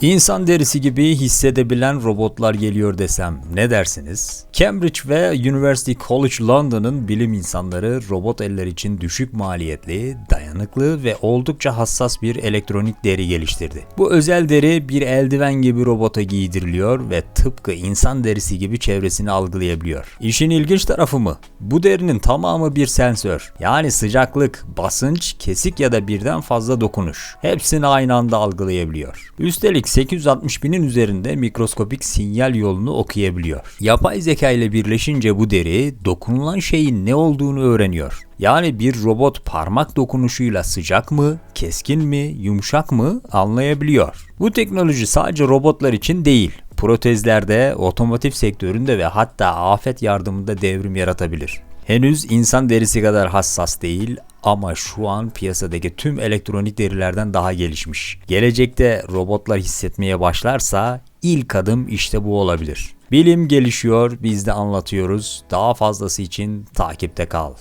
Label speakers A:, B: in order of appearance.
A: İnsan derisi gibi hissedebilen robotlar geliyor desem ne dersiniz? Cambridge ve University College London'ın bilim insanları robot eller için düşük maliyetli, dayanıklı ve oldukça hassas bir elektronik deri geliştirdi. Bu özel deri bir eldiven gibi robota giydiriliyor ve tıpkı insan derisi gibi çevresini algılayabiliyor. İşin ilginç tarafı mı? Bu derinin tamamı bir sensör. Yani sıcaklık, basınç, kesik ya da birden fazla dokunuş. Hepsini aynı anda algılayabiliyor. Üstelik 860 binin üzerinde mikroskopik sinyal yolunu okuyabiliyor. Yapay zeka ile birleşince bu deri dokunulan şeyin ne olduğunu öğreniyor. Yani bir robot parmak dokunuşuyla sıcak mı, keskin mi, yumuşak mı anlayabiliyor. Bu teknoloji sadece robotlar için değil, protezlerde, otomotiv sektöründe ve hatta afet yardımında devrim yaratabilir. Henüz insan derisi kadar hassas değil ama şu an piyasadaki tüm elektronik derilerden daha gelişmiş. Gelecekte robotlar hissetmeye başlarsa ilk adım işte bu olabilir. Bilim gelişiyor, biz de anlatıyoruz. Daha fazlası için takipte kal.